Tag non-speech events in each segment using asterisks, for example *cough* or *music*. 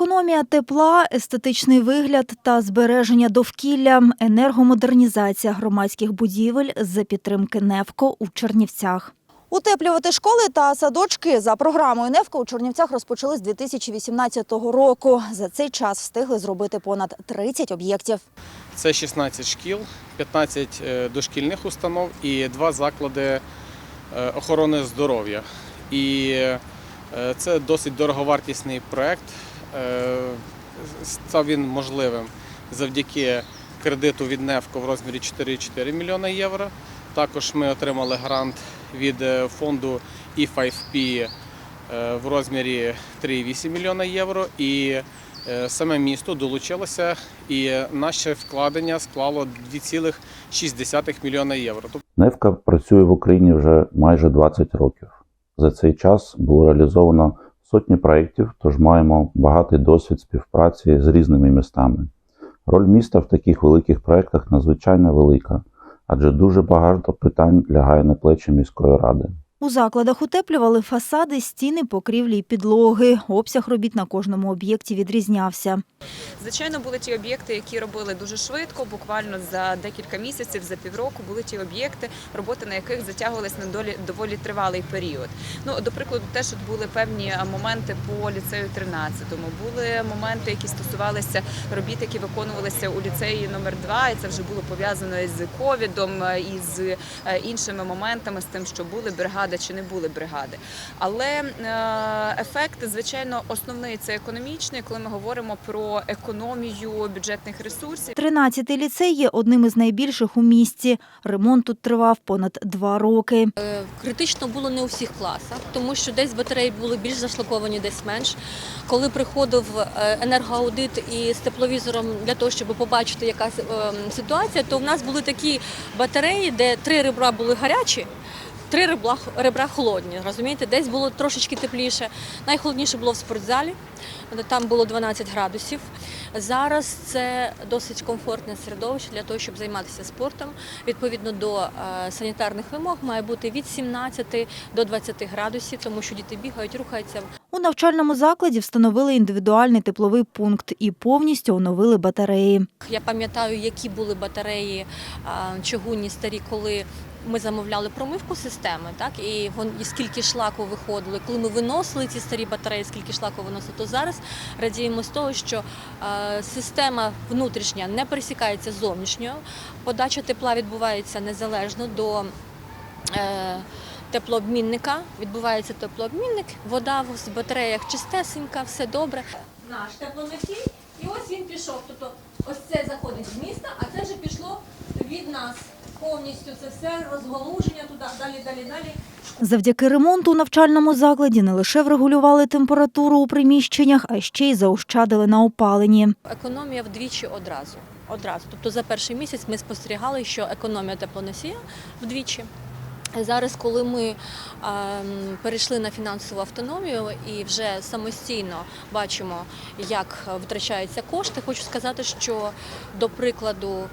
Економія тепла, естетичний вигляд та збереження довкілля, енергомодернізація громадських будівель за підтримки НЕВКО у Чернівцях. Утеплювати школи та садочки за програмою НЕВКО у Чернівцях розпочали з 2018 року. За цей час встигли зробити понад 30 об'єктів. Це 16 шкіл, 15 е, дошкільних установ і два заклади е, охорони здоров'я. І е, це досить дороговартісний проєкт. Е, Став він можливим завдяки кредиту від НЕФКО в розмірі 4,4 мільйона євро. Також ми отримали грант від е, фонду E E5P е, в розмірі 3,8 мільйона євро. І Саме місто долучилося і наше вкладення склало 2,6 мільйона євро. Невка працює в Україні вже майже 20 років. За цей час було реалізовано сотні проєктів, тож маємо багатий досвід співпраці з різними містами. Роль міста в таких великих проєктах надзвичайно велика, адже дуже багато питань лягає на плечі міської ради. У закладах утеплювали фасади, стіни, покрівлі й підлоги. Обсяг робіт на кожному об'єкті відрізнявся. Звичайно, були ті об'єкти, які робили дуже швидко, буквально за декілька місяців, за півроку були ті об'єкти, роботи на яких затягувалися на долі доволі тривалий період. Ну до прикладу, теж були певні моменти по ліцею 13-му, були моменти, які стосувалися робіт, які виконувалися у ліцеї номер 2 і це вже було пов'язано із ковідом, і з е, іншими моментами, з тим, що були бригади чи не були бригади. Але е, ефект, звичайно, основний це економічний, коли ми говоримо про економію бюджетних ресурсів. 13-й ліцей є одним із найбільших у місті. Ремонт тут тривав понад два роки. Е, Критично було не у всіх класах, тому що десь батареї були більш зашлаковані, десь менш. Коли приходив е, енергоаудит і з тепловізором для того, щоб побачити, яка ем, ситуація, то в нас були такі батареї, де три ребра були гарячі. Три ребра, ребра холодні, розумієте? Десь було трошечки тепліше. Найхолодніше було в спортзалі, там було 12 градусів. Зараз це досить комфортне середовище для того, щоб займатися спортом. Відповідно до е, санітарних вимог має бути від 17 до 20 градусів, тому що діти бігають, рухаються. У навчальному закладі встановили індивідуальний тепловий пункт і повністю оновили батареї. Я пам'ятаю, які були батареї чугунні старі, коли ми замовляли промивку системи, так і вон і скільки шлаку виходило. Коли ми виносили ці старі батареї, скільки шлаку виносили, то зараз радіємо з того, що а, система внутрішня не пересікається зовнішньою. Подача тепла відбувається незалежно до. Е, Теплообмінника відбувається теплообмінник, вода в батареях чистесенька, все добре. Наш теплоносій, і ось він пішов. Тобто, ось це заходить з міста, а це вже пішло від нас повністю. Це все розголуження туди, далі, далі, далі. Завдяки ремонту у навчальному закладі не лише врегулювали температуру у приміщеннях, а ще й заощадили на опаленні. Економія вдвічі одразу. Одразу. Тобто за перший місяць ми спостерігали, що економія теплоносія вдвічі. Зараз, коли ми ем, перейшли на фінансову автономію і вже самостійно бачимо, як витрачаються кошти, хочу сказати, що до прикладу,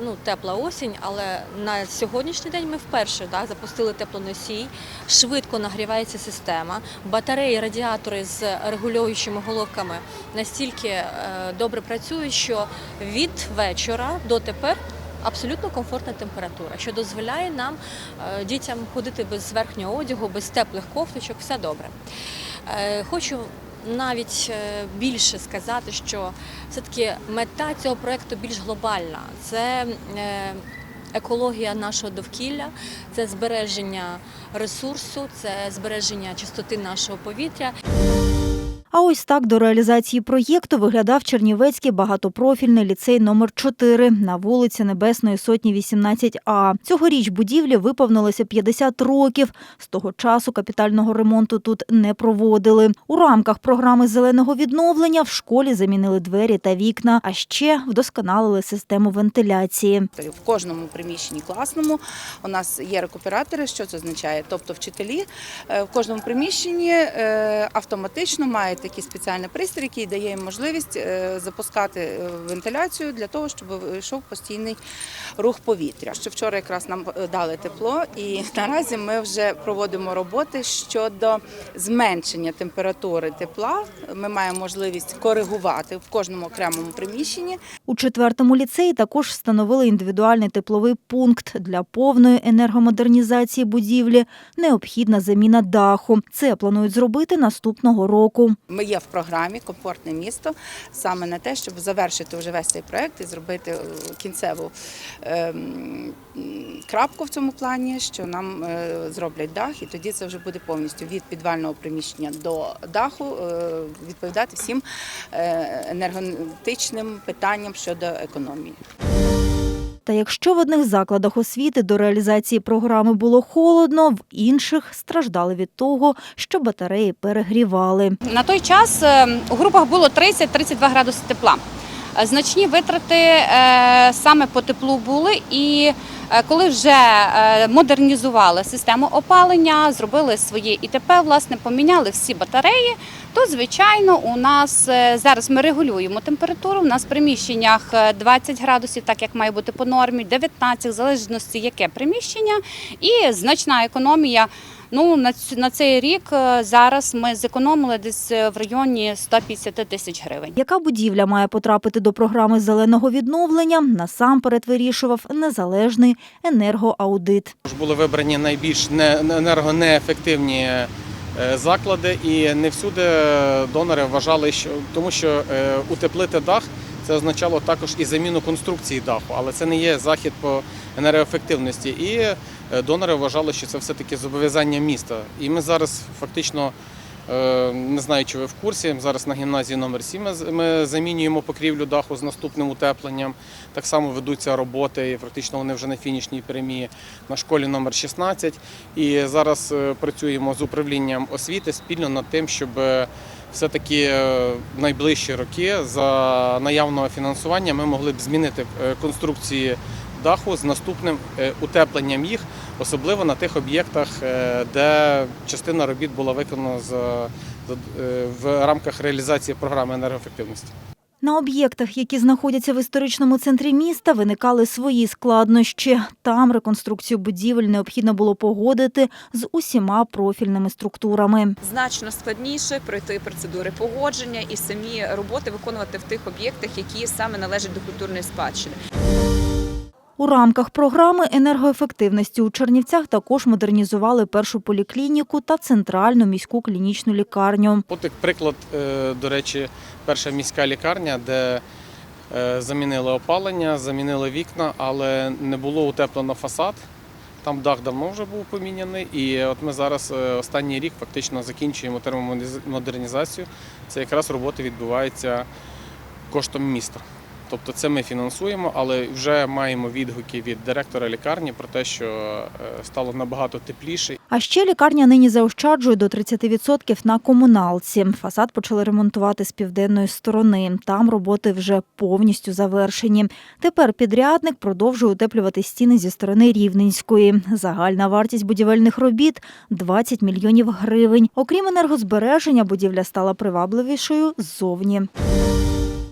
ну тепла осінь, але на сьогоднішній день ми вперше да, запустили теплоносій, швидко нагрівається система, батареї, радіатори з регулюючими головками настільки е, добре працюють, що від вечора до тепер абсолютно комфортна температура, що дозволяє нам е, дітям ходити без верхнього одягу, без теплих кофточок, все добре. Е, Хочу навіть е, більше сказати, що все-таки мета цього проєкту більш глобальна. Це екологія нашого довкілля, це збереження ресурсу, це збереження чистоти нашого повітря. А ось так до реалізації проєкту виглядав Чернівецький багатопрофільний ліцей номер 4 на вулиці Небесної Сотні 18А. Цьогоріч будівлі виповнилося 50 років. З того часу капітального ремонту тут не проводили. У рамках програми зеленого відновлення в школі замінили двері та вікна, а ще вдосконалили систему вентиляції. В кожному приміщенні класному у нас є рекуператори. Що це означає? Тобто вчителі е, в кожному приміщенні е, автоматично мають такий спеціальний пристрій, який дає їм можливість е, запускати е, вентиляцію для того, щоб йшов постійний рух повітря. Що вчора якраз нам е, дали тепло, і *laughs* наразі ми вже проводимо роботи щодо зменшення температури тепла. Ми маємо можливість коригувати в кожному окремому приміщенні. У четвертому ліцеї також встановили індивідуальний тепловий пункт для повної енергомодернізації будівлі. Необхідна заміна даху. Це планують зробити наступного року. Ми є в програмі Комфортне місто саме на те, щоб завершити вже весь цей проект і зробити е, кінцеву ем, крапку в цьому плані, що нам е, зроблять дах, і тоді це вже буде повністю від підвального приміщення до даху е, відповідати всім енергетичним питанням щодо економії. Та якщо в одних закладах освіти до реалізації програми було холодно, в інших страждали від того, що батареї перегрівали. На той час е, у групах було 30-32 градуси тепла. Е, Значні витрати е, саме по теплу були, і е, коли вже модернізували систему опалення, зробили своє ІТП, власне, поміняли всі батареї, то звичайно у нас зараз ми регулюємо температуру. У нас в приміщеннях е, 20 градусів, так як має бути по нормі, 19, в залежності яке приміщення, і значна економія. Ну на на цей рік е, зараз ми зекономили десь е, в районі 150 тисяч гривень. Яка будівля має потрапити до програми зеленого відновлення, насамперед вирішував незалежний енергоаудит. Були вибрані найбільш не- енергонеефективні е, заклади, і не всюди донори вважали, що тому що утеплити дах це означало також і заміну конструкції даху, але це не є захід по енергоефективності. І донори вважали, що це все-таки зобов'язання міста. І ми зараз фактично. е, Не знаю, чи ви в курсі. Зараз на гімназії номер 7 ми замінюємо покрівлю даху з наступним утепленням. Так само ведуться роботи, і фактично вони вже на фінішній прямі на школі номер 16. І зараз е, працюємо з управлінням освіти спільно над тим, щоб е, все-таки е, в найближчі роки за наявного фінансування ми могли б змінити е, конструкції даху з наступним е, утепленням їх, особливо на тих об'єктах, е, де частина робіт була виконана за- за- е, в рамках реалізації програми енергоефективності. На об'єктах, які знаходяться в історичному центрі міста, виникали свої складнощі. Там реконструкцію будівель необхідно було погодити з усіма профільними структурами. Значно складніше пройти процедури погодження і самі роботи виконувати в тих об'єктах, які саме належать до культурної спадщини. У рамках програми енергоефективності у Чернівцях також модернізували першу поліклініку та центральну міську клінічну лікарню. От як приклад, е, до речі, перша міська лікарня, де е, замінили опалення, замінили вікна, але не було утеплено фасад. Там дах давно вже був поміняний. І от ми зараз е, останній рік фактично закінчуємо термомодернізацію. Це якраз роботи відбуваються коштом міста. Тобто це ми фінансуємо, але вже маємо відгуки від директора лікарні про те, що е, стало набагато тепліше А ще лікарня нині заощаджує до 30% на комуналці. Фасад почали ремонтувати з південної сторони. Там роботи вже повністю завершені. Тепер підрядник продовжує утеплювати стіни зі сторони Рівненської. Загальна вартість будівельних робіт 20 мільйонів гривень. Окрім енергозбереження, будівля стала привабливішою ззовні.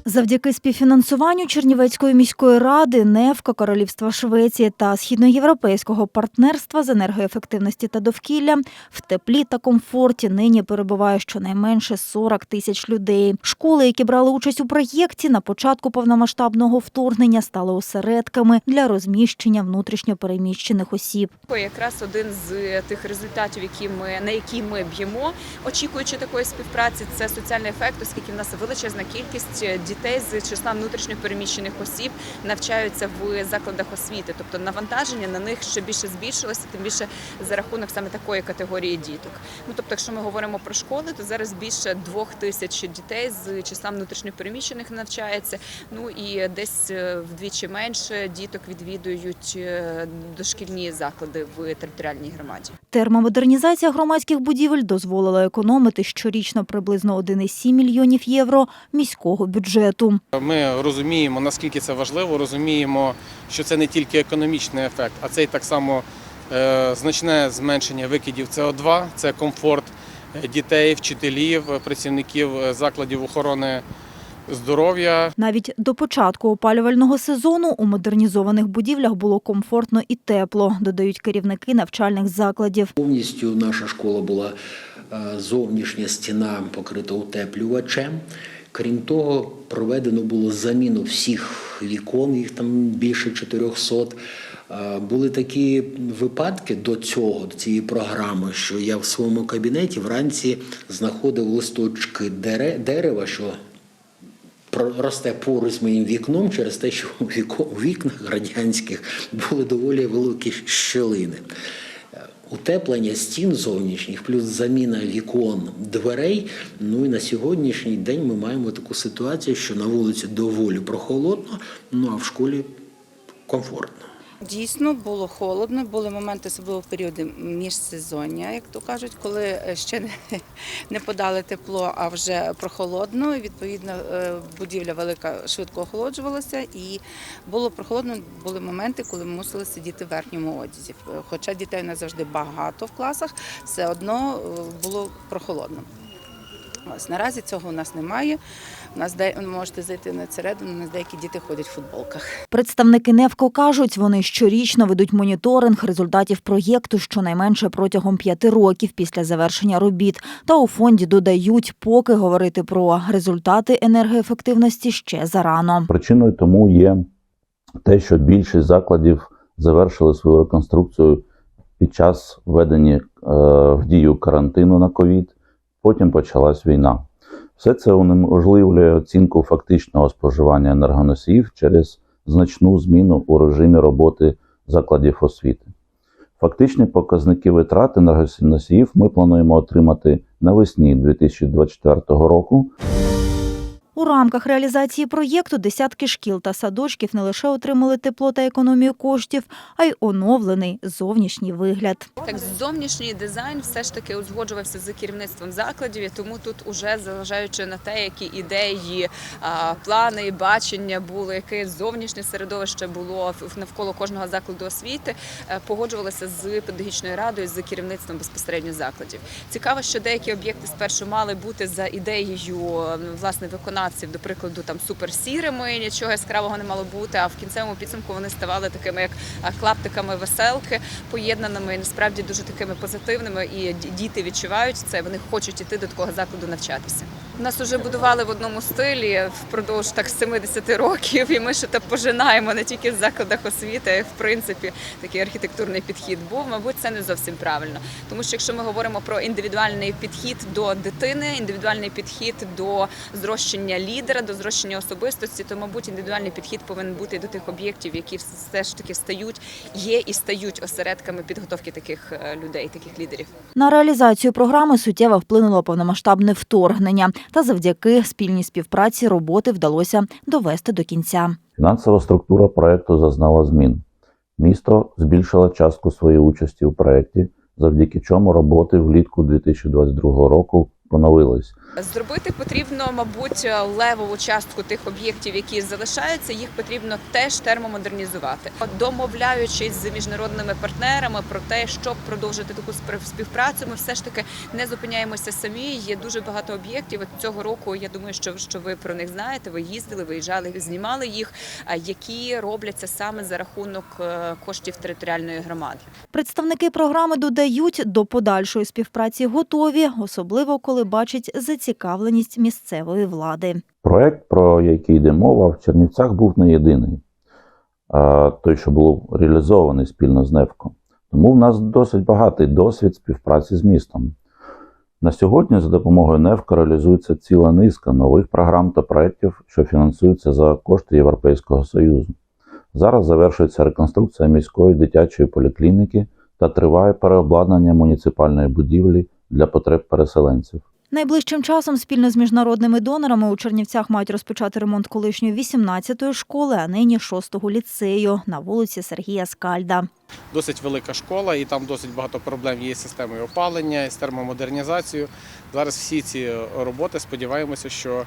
Завдяки співфінансуванню Чернівецької міської ради, НЕФКА, Королівства Швеції та Східноєвропейського партнерства з енергоефективності та довкілля в теплі та комфорті нині перебуває щонайменше 40 тисяч людей. Школи, які брали участь у проєкті, на початку повномасштабного вторгнення стали осередками для розміщення внутрішньопереміщених осіб. Якраз один з тих результатів, які ми на які ми б'ємо, очікуючи такої співпраці, це соціальний ефект, оскільки в нас величезна кількість дітей з числа внутрішньо переміщених осіб навчаються в закладах освіти. Тобто навантаження на них ще більше збільшилося, тим більше за рахунок саме такої категорії діток. Ну тобто, якщо ми говоримо про школи, то зараз більше двох тисяч дітей з числа внутрішньо переміщених навчається. Ну і десь е, вдвічі менше діток відвідують е, дошкільні заклади в територіальній громаді. Термомодернізація громадських будівель дозволила економити щорічно приблизно 1,7 мільйонів євро міського бюджету. Ми розуміємо, наскільки це важливо, розуміємо, що це не тільки економічний ефект, а це й так само е, значне зменшення викидів СО2, це комфорт е, дітей, вчителів, е, працівників закладів охорони здоров'я. Навіть до початку опалювального сезону у модернізованих будівлях було комфортно і тепло, додають керівники навчальних закладів. Повністю наша школа була е, зовнішня стіна покрита утеплювачем. Крім того, проведено було заміну всіх вікон, їх там більше 400. Е, Були такі випадки до цього, до цієї програми, що я в своєму кабінеті вранці знаходив листочки дере- дерева, що росте поруч з моїм вікном через те, що у вікнах радянських були доволі великі щілини. Е, Утеплення стін зовнішніх, плюс заміна вікон дверей. Ну і на сьогоднішній день ми маємо таку ситуацію, що на вулиці доволі прохолодно, ну а в школі комфортно. Дійсно було холодно, були моменти, особливо періоди міжсезоння, як то кажуть, коли е, ще *laughs* не, подали тепло, а вже прохолодно. І, Відповідно, е, будівля велика швидко охолоджувалася, і було прохолодно. Були моменти, коли ми мусили сидіти в верхньому одязі. Хоча дітей не завжди багато в класах, все одно е, було прохолодно. Ось наразі цього у нас немає. У нас де можете зайти на середину, у нас деякі діти ходять в футболках. Представники НЕВКО кажуть, вони щорічно ведуть моніторинг результатів проєкту щонайменше протягом п'яти років після завершення робіт. Та у фонді додають, поки говорити про результати енергоефективності ще зарано. Причиною тому є те, що більшість закладів завершили свою реконструкцію під час введення е, в дію карантину на ковід. Потім почалась війна. Все це унеможливлює оцінку фактичного споживання енергоносіїв через значну зміну у режимі роботи закладів освіти. Фактичні показники витрат енергоносіїв ми плануємо отримати навесні 2024 року. У рамках реалізації проєкту десятки шкіл та садочків не лише отримали тепло та економію коштів, а й оновлений зовнішній вигляд. Так, зовнішній дизайн все ж таки узгоджувався з керівництвом закладів, тому тут уже зважаючи на те, які ідеї, плани бачення були, яке зовнішнє середовище було навколо кожного закладу освіти, е, погоджувалися з педагогічною радою, з керівництвом безпосередньо закладів. Цікаво, що деякі об'єкти спершу мали бути за ідеєю власне виконавців, до прикладу, там суперсірими, нічого яскравого не мало бути. А в кінцевому підсумку вони ставали такими, як клаптиками веселки, поєднаними і насправді дуже такими позитивними. І діти відчувають це. Вони хочуть іти до такого закладу навчатися. Нас вже будували в одному стилі впродовж так 70 років, і ми ще так пожинаємо не тільки в закладах освіти, а в принципі такий архітектурний підхід був. Мабуть, це не зовсім правильно, тому що якщо ми говоримо про індивідуальний підхід до дитини, індивідуальний підхід до зрощення лідера, до зрощення особистості, то мабуть індивідуальний підхід повинен бути до тих об'єктів, які все ж таки стають, є і стають осередками підготовки таких е, людей, таких лідерів. На реалізацію програми суттєво вплинуло повномасштабне вторгнення, та завдяки спільній співпраці роботи вдалося довести до кінця. Фінансова структура проекту зазнала змін. Місто збільшило частку своєї участі у проєкті, завдяки чому роботи влітку 2022 року поновились. Зробити потрібно, мабуть, левову частку тих об'єктів, які залишаються, їх потрібно теж термомодернізувати, домовляючись з міжнародними партнерами про те, щоб продовжити таку співпрацю. Ми все ж таки не зупиняємося самі. Є дуже багато об'єктів. От цього року я думаю, що що ви про них знаєте. Ви їздили, виїжджали, знімали їх, які робляться саме за рахунок е, коштів територіальної громади. Представники програми додають, до подальшої співпраці готові, особливо коли бачать зацікавленість місцевої влади. Проект, про який йде мова, в Чернівцях був не єдиний, а той, що був реалізований спільно з НЕВКО. Тому в нас досить багатий досвід співпраці з містом. На сьогодні за допомогою НЕВКО реалізується ціла низка нових програм та проєктів, що фінансуються за кошти Європейського Союзу. Зараз завершується реконструкція міської дитячої поліклініки та триває переобладнання муніципальної будівлі для потреб переселенців. Найближчим часом спільно з міжнародними донорами у Чернівцях мають розпочати ремонт колишньої 18-ї школи, а нині 6-го ліцею на вулиці Сергія Скальда. Досить велика школа, і там досить багато проблем є з системою опалення, з термомодернізацією. Зараз всі ці роботи сподіваємося, що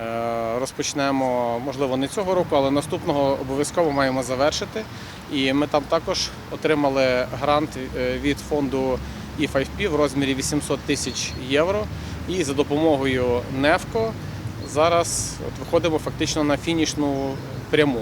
е, розпочнемо, можливо, не цього року, але наступного обов'язково маємо завершити. І ми там також отримали грант е, від фонду і 5P в розмірі 800 тисяч євро. І за допомогою Невко зараз от виходимо фактично на фінішну пряму.